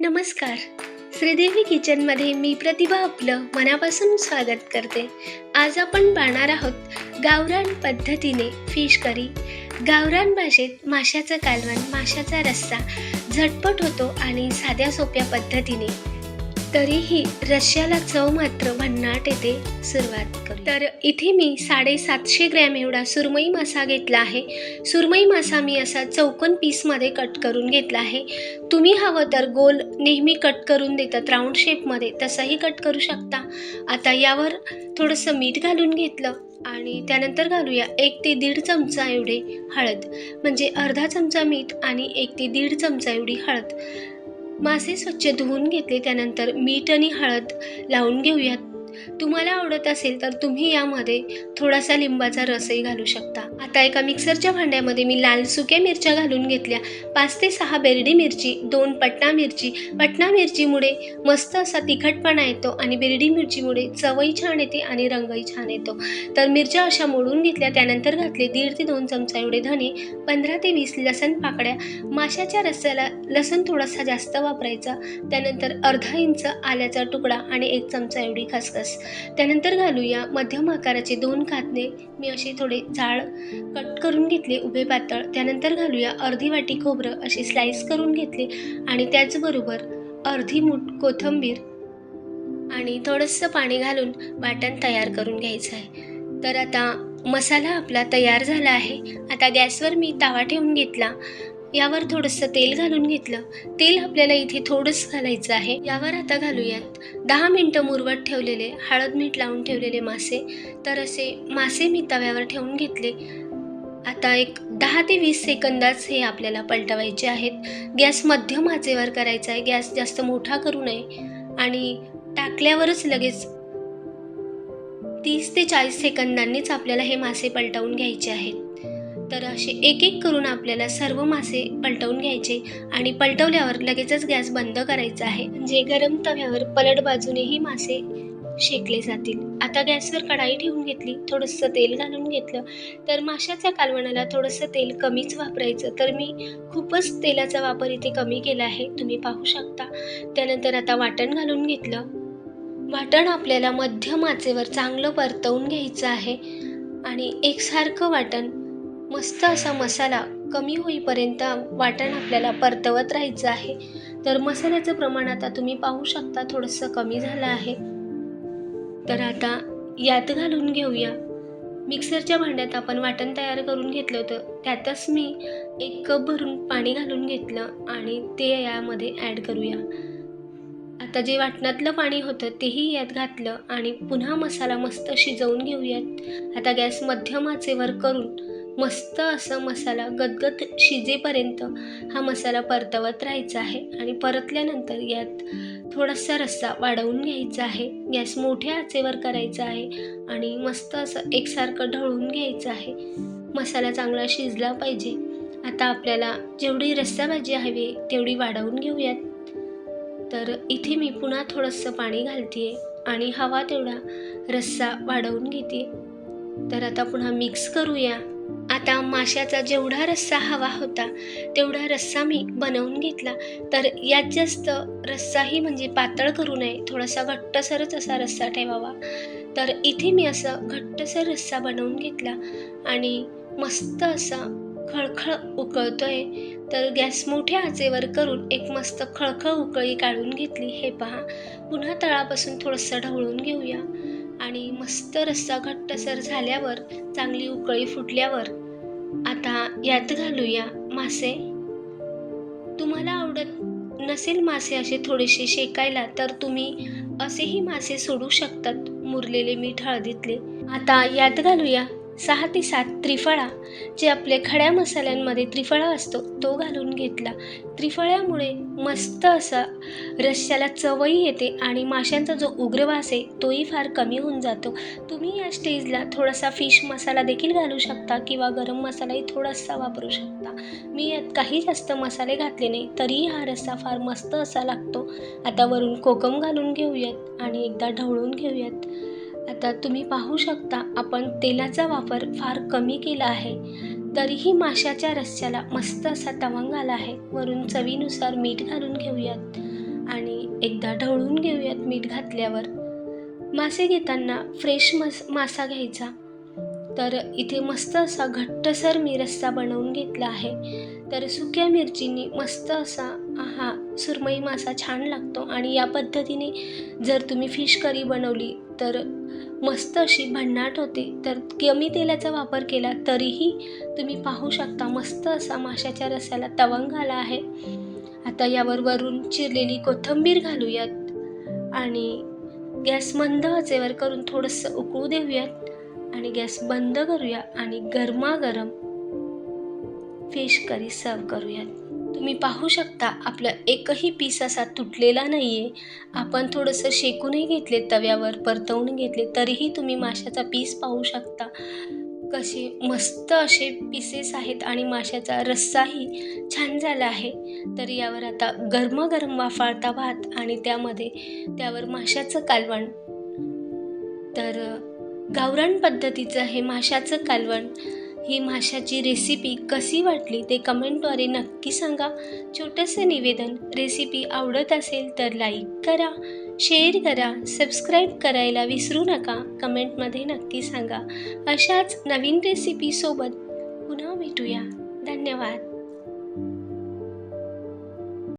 नमस्कार. श्रीदेवी किचनमध्ये मी प्रतिभा आपलं मनापासून स्वागत करते. आज आपण पाहणार आहोत गावरान पद्धतीने फिश करी. गावरान भाषेत माशाचं कालवण माशाचा रस्सा झटपट होतो आणि साध्या सोप्या पद्धतीने. तरीही रशियाला चव मात्र भन्नाट येते सुरुवात करू तर इथे मी साडेसातशे ग्रॅम एवढा सुरमई मासा घेतला आहे. सुरमई मासा मी असा चौकन पीसमध्ये कट करून घेतला आहे. तुम्ही हवं तर गोल नेहमी कट करून देतात राऊंड शेपमध्ये. तसंही कट करू शकता. आता यावर थोडंसं मीठ घालून घेतलं आणि त्यानंतर घालूया एक ते दीड चमचा एवढे हळद. म्हणजे अर्धा चमचा मीठ आणि एक ते दीड चमचा एवढी हळद. मासे स्वच्छ धुवून घेतले त्यानंतर मीठ आणि हळद लावून घेऊयात. तुम्हाला आवडत असेल तर तुम्ही यामध्ये थोडासा लिंबाचा रसही घालू शकता. आता एका मिक्सरच्या भांड्यामध्ये मी लाल सुक्या मिरच्या घालून घेतल्या. पाच ते सहा बेरडी मिरची दोन पटना मिरची. पटना मिरचीमुळे मस्त असा तिखटपणा येतो आणि बेरडी मिरचीमुळे चवही छान येते आणि रंगही छान येतो. तर मिरच्या अशा मोडून घेतल्या त्यानंतर घातले दीड ते दोन चमचा एवढे धने पंधरा ते वीस लसण पाकड्या माशाच्या रस्स्याला लसण थोडासा जास्त वापरायचा. त्यानंतर अर्धा इंच आल्याचा तुकडा आणि एक चमचा एवढी खसखस. त्यानंतर घालूया मध्यम आकाराचे दोन कांदे मी असे थोडे जाड कट करून घेतले उभे पातळ त्यानंतर घालूया अर्धी वाटी खोबरं असे स्लाईस करून घेतले आणि त्याचबरोबर अर्धी मूठ कोथिंबीर आणि थोडंसं पाणी घालून वाटण तयार करून घ्यायचं आहे. तर आता मसाला आपला तयार झाला आहे. आता गॅसवर मी तवा ठेवून घेतला. यावर थोडंसं तेल घालून घेतलं. तेल आपल्याला इथे थोडंसं घालायचं आहे. यावर आता घालूयात. दहा मिनटं मुरवत ठेवलेले हळद मीठ लावून ठेवलेले मासे. तर असे मासे मी तव्यावर ठेवून घेतले. आता एक दहा ते वीस सेकंदाच हे आपल्याला पलटवायचे आहेत. गॅस मध्यम आचेवर करायचा आहे. गॅस जास्त मोठा करू नये. आणि टाकल्यावरच लगेच तीस ते चाळीस सेकंदांनीच आपल्याला हे मासे पलटवून घ्यायचे आहेत. तर असे एक एक करून आपल्याला सर्व मासे पलटवून घ्यायचे आणि पलटवल्यावर लगेचच गॅस बंद करायचा आहे. म्हणजे गरम तव्यावर पलट बाजूनेही मासे शेकले जातील. आता गॅसवर कढाई ठेवून घेतली थोडंसं तेल घालून घेतलं. तर माशाच्या कालवणाला थोडंसं तेल कमीच वापरायचं. तर मी खूपच तेलाचा वापर इथे कमी केला आहे. तुम्ही पाहू शकता. त्यानंतर आता वाटण घालून घेतलं. वाटण आपल्याला मध्यम आचेवर चांगलं परतवून घ्यायचं आहे. आणि एकसारखं वाटण मस्त असा मसाला कमी होईपर्यंत वाटण आपल्याला परतवत राहायचं आहे. तर मसाल्याचं प्रमाण आता तुम्ही पाहू शकता थोडंसं कमी झालं आहे. तर आता यात घालून घेऊया. मिक्सरच्या भांड्यात आपण वाटण तयार करून घेतलं होतं. त्यातच मी एक कप भरून पाणी घालून घेतलं आणि ते यामध्ये ॲड करूया. आता जे वाटणातलं पाणी होतं तेही यात घातलं आणि पुन्हा मसाला मस्त शिजवून घेऊयात. आता गॅस मध्यम आचेवर करून मस्त असं मसाला गदगद शिजेपर्यंत हा मसाला परतवत राहायचा आहे. आणि परतल्यानंतर यात थोडासा रस्सा वाढवून घ्यायचा आहे. गॅस मोठ्या आचेवर करायचा आहे. आणि मस्त असं एकसारखं ढळून घ्यायचं आहे. मसाला चांगला शिजला पाहिजे. आता आपल्याला जेवढी रस्सा भाजी हवी तेवढी वाढवून घेऊयात. तर इथे मी पुन्हा थोडंसं पाणी घालते आणि हवा तेवढा रस्सा वाढवून घेते तर आता पुन्हा मिक्स करूया. आता माशाचा जेवढा रस्सा हवा होता तेवढा रस्सा मी बनवून घेतला. तर यात जास्त रस्साही म्हणजे पातळ करू नये थोडासा घट्टसरच असा रस्सा ठेवावा. तर इथे मी असं घट्टसर रस्सा बनवून घेतला आणि मस्त असा खळखळ उकळतोय. तर गॅस मोठ्या आचेवर करून एक मस्त खळखळ उकळी काढून घेतली. हे पहा पुन्हा तळापासून थोडंसं ढवळून घेऊया. आणि मस्त रस्सा घट्टसर झाल्यावर चांगली उकळी फुटल्यावर यात घालूया मासे. तुम्हाला आवडत नसेल मासे असे थोडेसे शेकायला तर तुम्ही असेही मासे सोडू शकतात मुरलेले मीठ हळदीतले. आता यात घालूया सहा ते सात त्रिफळा जे आपले खड्या मसाल्यांमध्ये त्रिफळा असतो तो घालून घेतला. त्रिफळ्यामुळे मस्त असा रश्याला चवही येते आणि माशांचा जो उग्रवास आहे तोही फार कमी होऊन जातो. तुम्ही या स्टेजला थोडासा फिश मसाला देखील घालू शकता किंवा गरम मसालाही थोडासा वापरू शकता. मी यात काही जास्त मसाले घातले नाही तरीही हा रस्सा फार मस्त असा लागतो. आता वरून कोकम घालून घेऊयात आणि एकदा ढवळून घेऊयात. आता तुम्ही पाहू शकता आपण तेलाचा वापर फार कमी केला आहे. तरीही माशाच्या रस्स्याला मस्त असा तवंग आला आहे. वरून चवीनुसार मीठ घालून घेऊयात. आणि एकदा ढवळून घेऊयात मीठ घातल्यावर. मासे घेताना फ्रेश मस मासा घ्यायचा. तर इथे मस्त असा घट्टसर मी रस्सा बनवून घेतला आहे. तर सुक्या मिरचींनी मस्त असा हा सुरमई मासा छान लागतो. आणि या पद्धतीने जर तुम्ही फिश करी बनवली तर मस्त अशी भन्नाट होते. तर कमी तेलाचा वापर केला तरीही तुम्ही पाहू शकता मस्त असा माशाच्या रस्याला तवंग आला आहे. आता यावर वरून चिरलेली कोथिंबीर घालूयात आणि गॅस मंद आचेवर करून थोडंसं उकळू देऊयात आणि गॅस बंद करूया आणि गरमागरम फिश करी सर्व करूयात. तुम्ही पाहू शकता आपला एकही पीस असा तुटलेला नाही आहे आपण थोडंसं शेकूनही घेतले तव्यावर परतवून घेतले तरीही तुम्ही माशाचा पीस पाहू शकता. कसे मस्त असे पीसेस आहेत आणि माशाचा रस्साही छान झाला आहे. तर यावर आता गरमागरम वाफाळता भात आणि त्यामध्ये त्यावर माशाचं कालवण. तर गावरान पद्धतीचं हे माशाचं कालवण. ही माशाची रेसिपी कशी वाटली ते कमेंटद्वारे नक्की सांगा. छोटंसं निवेदन रेसिपी आवडत असेल तर लाईक करा शेअर करा सबस्क्राईब करायला विसरू नका कमेंटमध्ये नक्की सांगा. अशाच नवीन रेसिपीसोबत पुन्हा भेटूया. धन्यवाद.